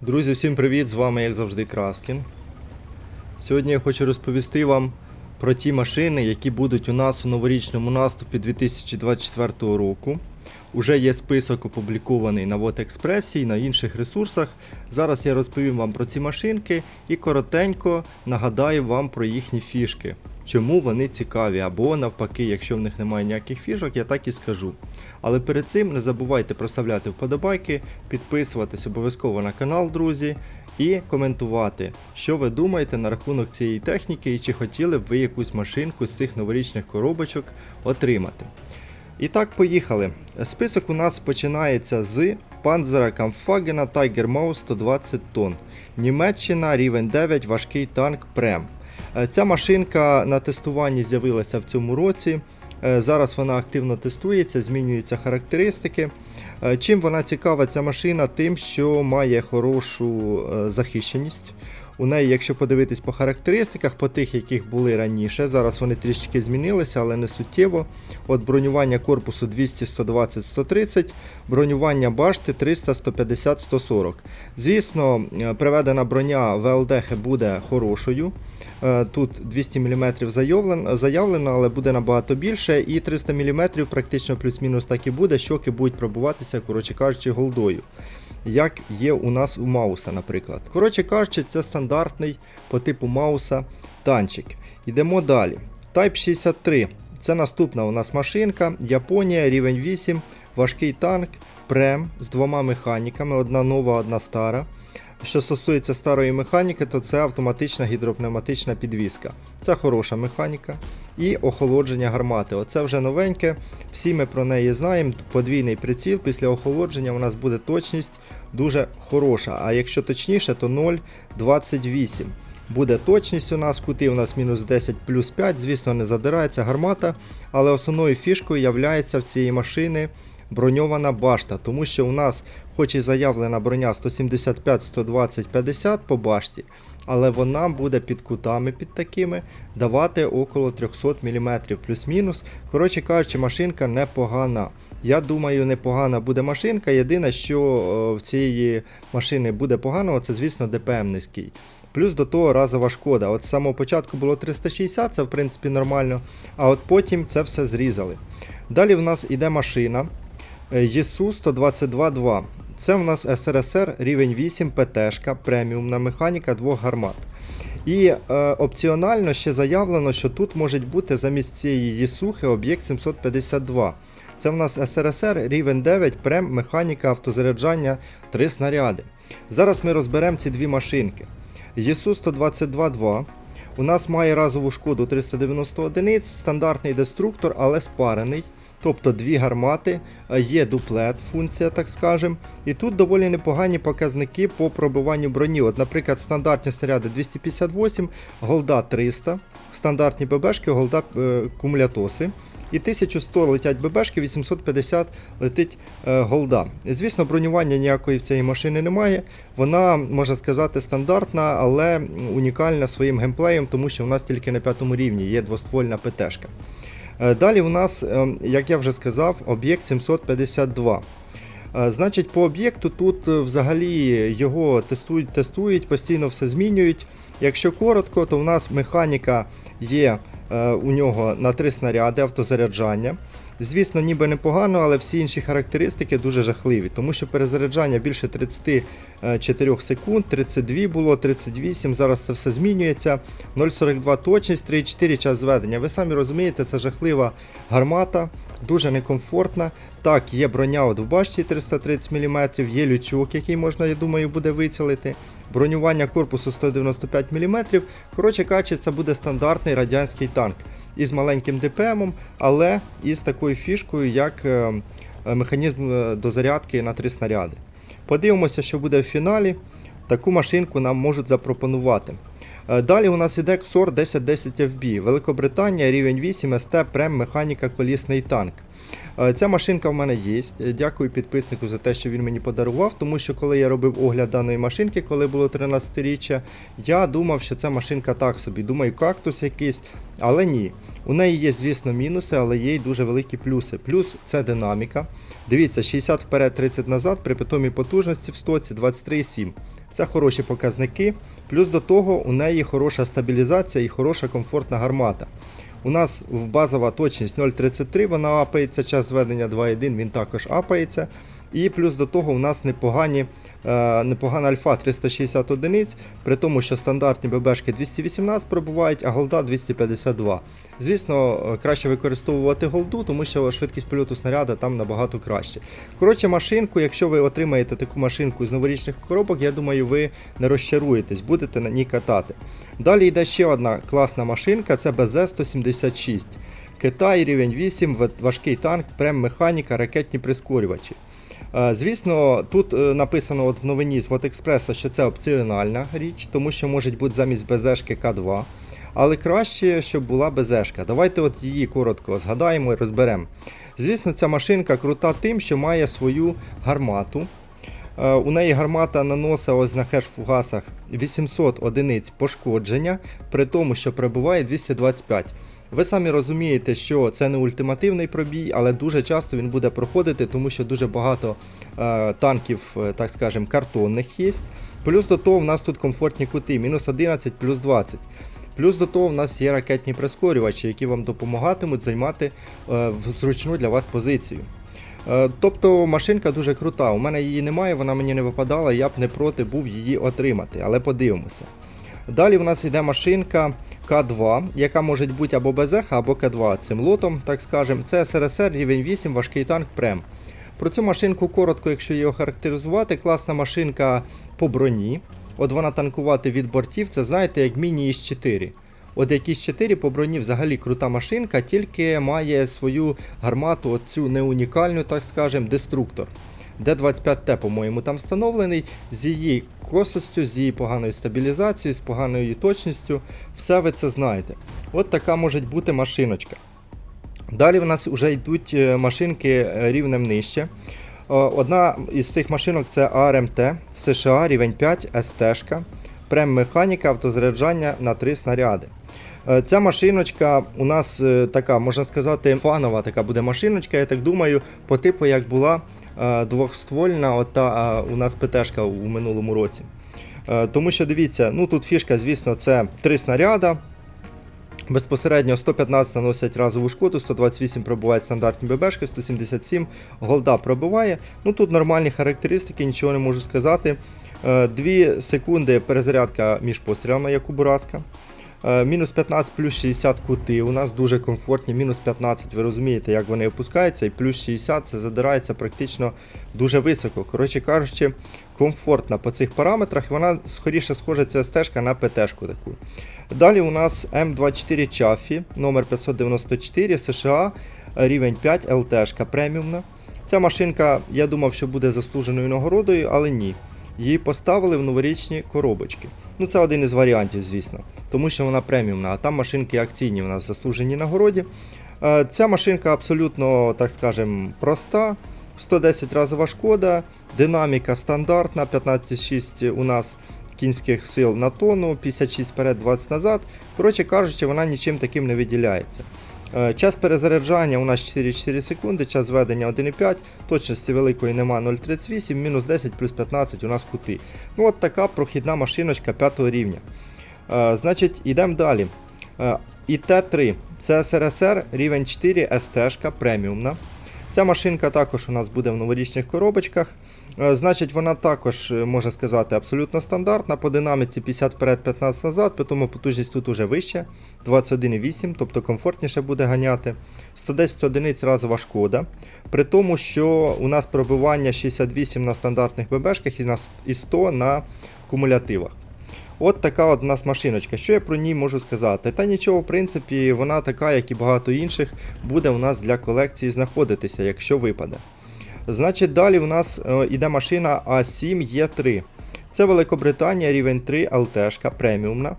Друзі, всім привіт! З вами, як завжди, Краскін. Сьогодні я хочу розповісти вам про ті машини, які будуть у нас у новорічному наступі 2024 року. Уже є список опублікований на Вотекспресі і на інших ресурсах. Зараз я розповім вам про ці машинки і коротенько нагадаю вам про їхні фішки. Чому вони цікаві, або навпаки, якщо в них немає ніяких фішок, я так і скажу. Але перед цим не забувайте проставляти вподобайки, підписуватись обов'язково на канал, друзі, і коментувати, що ви думаєте на рахунок цієї техніки і чи хотіли б ви якусь машинку з цих новорічних коробочок отримати. І так, поїхали. Список у нас починається з Panzer Kampfwagen Tiger Maus 120 тонн. Німеччина, рівень 9, важкий танк Прем. Е, Ця машинка на тестуванні з'явилася в цьому році. Е, Зараз вона активно тестується, змінюються характеристики. Е, Чим вона цікава, ця машина? Тим, що має хорошу захищеність. У неї, якщо подивитись по характеристиках, по тих, яких були раніше, зараз вони трішки змінилися, але не суттєво. От бронювання корпусу 200, 120, 130, бронювання башти 300, 150, 140. Звісно, е, приведена броня ВЛДХ буде хорошою. Е, Тут 200 мм заявлено, заявлено, але буде набагато більше, і 300 мм практично плюс-мінус так і буде, щоки будуть пробуватися, коротше кажучи, голдою. Як є у нас у Мауса, наприклад. Коротше кажучи, це стандартний по типу Мауса танчик. Йдемо далі. Type 63. Це наступна у нас машинка. Японія, рівень 8, важкий танк, прем з двома механіками, одна нова, одна стара. Що стосується старої механіки, то це автоматична гідропневматична підвізка. Це хороша механіка. І охолодження гармати. Оце вже новеньке. Всі ми про неї знаємо. Подвійний приціл. Після охолодження у нас буде точність дуже хороша. А якщо точніше, то 0,28. Буде точність у нас, кути у нас мінус 10 плюс 5, звісно, не задирається гармата, але основною фішкою є в цієї машини броньована башта, тому що у нас, хоч і заявлена броня 175, 120, 50 по башті, але вона буде під кутами під такими давати около 300 мм плюс-мінус. Коротше кажучи, машинка непогана. Я думаю, непогана буде машинка. Єдине, що е, в цієї машини буде поганого, це, звісно, ДПМ низький. Плюс до того разова шкода. От з самого початку було 360, це в принципі нормально, а от потім це все зрізали. Далі в нас іде машина е, ЄСУ 122.2. Це в нас СРСР рівень 8 ПТшка, преміумна механіка двох гармат. І е, опціонально ще заявлено, що тут може бути замість цієї ЄСУхи об'єкт 752. Це в нас СРСР рівень 9, прем, механіка, автозаряджання, 3 снаряди. Зараз ми розберемо ці дві машинки. ЄСУ 122.2 у нас має разову шкоду 390 одиниць, стандартний деструктор, але спарений. Тобто дві гармати, е, є дуплет, функція, так скажем. І тут доволі непогані показники по пробиванню броні. От, Наприклад, стандартні снаряди 258, голда 300, стандартні ББшки, голда е, кумулятоси. І 1100 летять ББшки, 850 летить е, голда. Звісно, бронювання ніякої в цієї машини немає. Вона, можна сказати, стандартна, але унікальна своїм геймплеєм, тому що у нас тільки на п'ятому рівні є двоствольна ПТшка. Е, Далі у нас, е, як я вже сказав, об'єкт 752. Е, Значить, по об'єкту тут е, взагалі його тестують, тестують, постійно все змінюють. Якщо коротко, то у нас механіка є у нього на три снаряди автозаряджання. Звісно, ніби непогано, але всі інші характеристики дуже жахливі, тому що перезаряджання більше 34 секунд, 32 було, 38, зараз це все змінюється. 0,42 точність, 3,4 час зведення. Ви самі розумієте, це жахлива гармата, дуже некомфортна. Так, є броня от в башті 330 мм, є лючок, який можна, я думаю, буде вицілити. Бронювання корпусу 195 мм. Коротше кажучи, це буде стандартний радянський танк із маленьким ДПМом, але із такою фішкою, як е, е, механізм е, дозарядки на три снаряди. Подивимося, що буде в фіналі. Таку машинку нам можуть запропонувати. Е, Далі у нас іде XOR 1010 FB. Великобританія, рівень 8, СТ, Прем, механіка, колісний танк. Е, Ця машинка в мене є. Е, Дякую підписнику за те, що він мені подарував, тому що коли я робив огляд даної машинки, коли було 13-річчя, я думав, що ця машинка так собі. Думаю, кактус якийсь, але ні. У неї є, звісно, мінуси, але є й дуже великі плюси. Плюс це динаміка. Дивіться, 60 вперед, 30 назад при питомій потужності в стоці 23,7. Це хороші показники. Плюс до того у неї хороша стабілізація і хороша комфортна гармата. У нас в базова точність 0,33, вона апається, час зведення 2,1, він також апається. І плюс до того у нас непогані, непогана альфа 360 одиниць, при тому, що стандартні ББшки 218 пробувають, а голда 252. Звісно, е, краще використовувати голду, тому що швидкість польоту снаряда там набагато краще. Коротше, машинку, якщо ви отримаєте таку машинку з новорічних коробок, я думаю, ви не розчаруєтесь, будете на ній катати. Далі йде ще одна класна машинка, це БЗ-176. Китай, рівень 8, важкий танк, прем-механіка, ракетні прискорювачі. Е, Звісно, тут е, написано от в новині з Вотекспреса, що це опціональна річ, тому що може бути замість БЗшки К2. Але краще, щоб була БЗшка. Давайте от її коротко згадаємо і розберемо. Звісно, ця машинка крута тим, що має свою гармату. Е, У неї гармата наносить ось на хеш-фугасах 800 одиниць пошкодження, при тому, що прибуває 225. Ви самі розумієте, що це не ультимативний пробій, але дуже часто він буде проходити, тому що дуже багато е, танків, е, так скажемо, картонних є. Плюс до того в нас тут комфортні кути, мінус 11, плюс 20. Плюс до того в нас є ракетні прискорювачі, які вам допомагатимуть займати е, зручну для вас позицію. Е, Тобто машинка дуже крута. У мене її немає, вона мені не випадала, я б не проти був її отримати, але подивимося. Далі в нас йде машинка К2, яка може бути або БЗХ, або К2 цим лотом, так скажемо. Це СРСР, рівень 8, важкий танк Прем. Про цю машинку коротко, якщо її охарактеризувати, класна машинка по броні. От вона танкувати від бортів, це знаєте, як міні із 4. От якісь 4 по броні взагалі крута машинка, тільки має свою гармату, от цю не унікальну, так скажемо, деструктор. Д-25Т, по-моєму, там встановлений з її косостю, з її поганою стабілізацією, з поганою точністю. Все ви це знаєте. От така може бути машиночка. Далі в нас вже йдуть е, машинки е, рівнем нижче. Е, Одна із цих машинок це АРМТ США рівень 5 СТ. Прем-механіка автозаряджання на 3 снаряди. Ця машиночка у нас така, можна сказати, фанова така буде машиночка, я так думаю, по типу як була двохствольна ота, е, у нас ПТшка у минулому році. Е, Тому що дивіться, ну тут фішка, звісно, це 3 снаряда. Безпосередньо 115 наносять разову шкоду, 128 пробувають стандартні ББшки, 177 голда пробиває. Ну тут нормальні характеристики, нічого не можу сказати. 2 секунди перезарядка між пострілами, як у Бураска. Е, Мінус 15 плюс 60 кути. У нас дуже комфортні. Мінус 15, ви розумієте, як вони опускаються, і плюс 60 це задирається практично дуже високо. Коротше кажучи, комфортна по цих параметрах. Вона скоріше схожа ця стежка на ПТ-шку таку. Далі у нас М24 Чафі, номер 594 США, рівень 5 ЛТшка преміумна. Ця машинка, я думав, що буде заслуженою нагородою, але ні. Її поставили в новорічні коробочки. Ну, це один із варіантів, звісно, тому що вона преміумна, а там машинки акційні у нас заслужені нагороді. Е, Ця машинка абсолютно, так скажем, проста. 110 разова шкода, динаміка стандартна, 15,6 у нас кінських сил на тонну, 56 вперед, 20 назад. Коротше кажучи, вона нічим таким не виділяється. Е, Час перезаряджання у нас 4,4 секунди, час зведення 1,5, точності великої нема 0,38, мінус 10 плюс 15 у нас кути. Ну от така прохідна машиночка 5 рівня. Е, Значить, йдемо далі. Е, ІТ-3 це СРСР рівень 4 СТ преміумна. Ця машинка також у нас буде в новорічних коробочках. Е, Значить, вона також, е, можна сказати, абсолютно стандартна. По динаміці 50 вперед, 15 назад, тому потужність тут уже вища, 21,8, тобто комфортніше буде ганяти. 110 одиниць разова шкода. При тому, що у нас пробивання 68 на стандартних ББшках і і 100 на кумулятивах. От така от у нас машиночка. Що я про ній можу сказати? Та нічого, в принципі, вона така, як і багато інших, буде у нас для колекції знаходитися, якщо випаде. Значить, далі у нас е, іде машина А7Е3. Це Великобританія, рівень 3, ЛТшка, преміумна.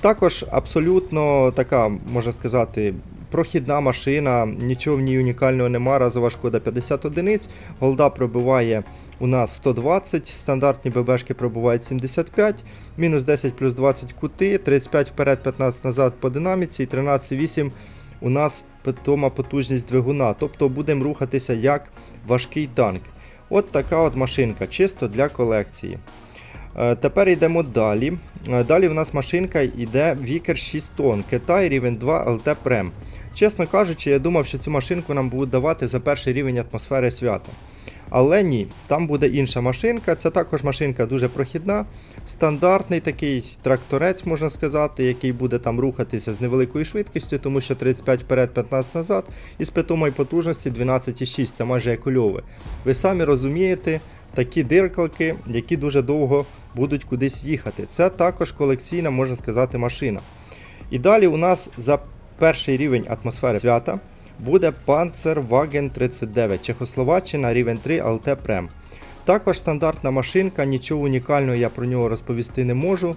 Також абсолютно така, можна сказати, прохідна машина, нічого в ній унікального нема, разова шкода 50 одиниць, голда пробиває у нас 120, стандартні ББшки пробувають 75, мінус 10 плюс 20 кути, 35 вперед, 15 назад по динаміці і 13,8 у нас питома потужність двигуна. Тобто будемо рухатися як важкий танк. От така от машинка, чисто для колекції. Е, Тепер йдемо далі. Е, Далі в нас машинка йде Vicker 6 тонн, Китай рівень 2 LT Prem. Чесно кажучи, я думав, що цю машинку нам будуть давати за перший рівень атмосфери свята. Але ні, там буде інша машинка. Це також машинка дуже прохідна, стандартний такий тракторець, можна сказати, який буде там рухатися з невеликою швидкістю, тому що 35 вперед, 15 назад, і з питомої потужності 12,6, це майже як у Ви самі розумієте, такі диркалки, які дуже довго будуть кудись їхати. Це також колекційна, можна сказати, машина. І далі у нас за перший рівень атмосфери свята буде Panzerwagen 39, Чехословаччина, рівень 3 LT Prem. Також стандартна машинка, нічого унікального я про нього розповісти не можу.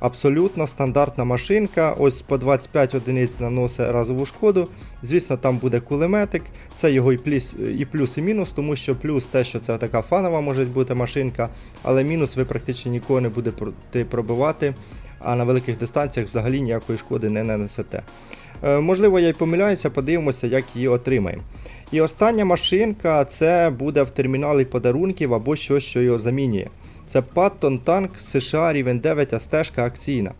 Абсолютно стандартна машинка, ось по 25 одиниць наносить разову шкоду. Звісно, там буде кулеметик, це його і плюс, і плюс, і мінус, тому що плюс те, що це така фанова може бути машинка, але мінус ви практично нікого не будете пробивати, а на великих дистанціях взагалі ніякої шкоди не нанесете. Е, Можливо, я й помиляюся, подивимося, як її отримаємо. І остання машинка це буде в терміналі подарунків або щось, що його замінює. Це Patton Tank США рівень 9 а стежка акційна.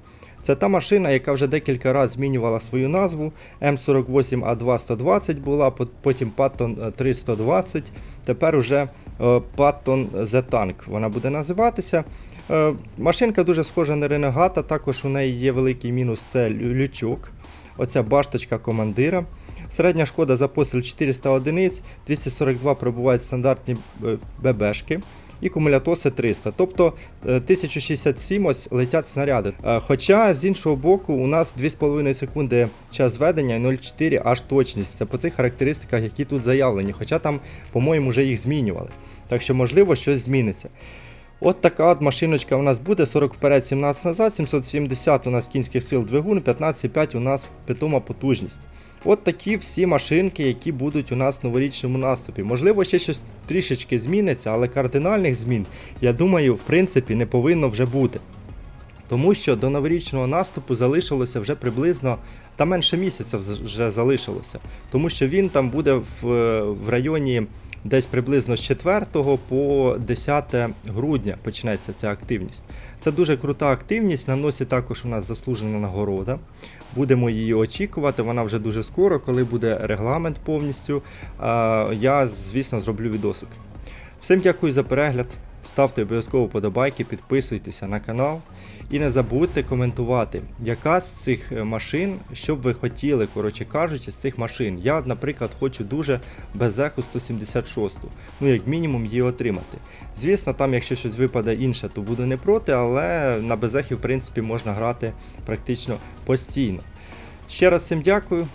Це та машина, яка вже декілька разів змінювала свою назву. М48А2 була, потім Patton 320, тепер уже е, Patton The Tank вона буде називатися. Е, Машинка дуже схожа на Ренегата, також у неї є великий мінус це лючок. Оця башточка командира. Середня шкода за постріл 400 одиниць, 242 пробувають стандартні е, ББшки і кумулятоси 300. Тобто е, 1067 ось летять снаряди. Е, Хоча з іншого боку, у нас 2,5 секунди час зведення і 0,4 аж точність. Це по тих характеристиках, які тут заявлені. Хоча там, по-моєму, вже їх змінювали. Так що, можливо, щось зміниться. От така от машиночка у нас буде 40 вперед, 17 назад, 770 у нас кінських сил двигун, 15,5 у нас питома потужність. От такі всі машинки, які будуть у нас в новорічному наступі. Можливо, ще щось трішечки зміниться, але кардинальних змін, я думаю, в принципі, не повинно вже бути. Тому що до новорічного наступу залишилося вже приблизно та менше місяця вже залишилося. Тому що він там буде в, в районі десь приблизно з 4 по 10 грудня почнеться ця активність. Це дуже крута активність, на носі також у нас заслужена нагорода. Будемо її очікувати. Вона вже дуже скоро, коли буде регламент повністю. Я, звісно, зроблю відосик. Всім дякую за перегляд. Ставте обов'язково подобайки, підписуйтеся на канал. І не забудьте коментувати, яка з цих е, машин, що б ви хотіли, коротше кажучи, з цих машин. Я, наприклад, хочу дуже безеху 176, ну як мінімум її отримати. Звісно, там, якщо щось випаде інше, то буду не проти, але на безехі, в принципі, можна грати практично постійно. Ще раз всім дякую,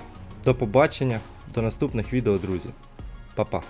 до побачення, до наступних відео, друзі. Па-па.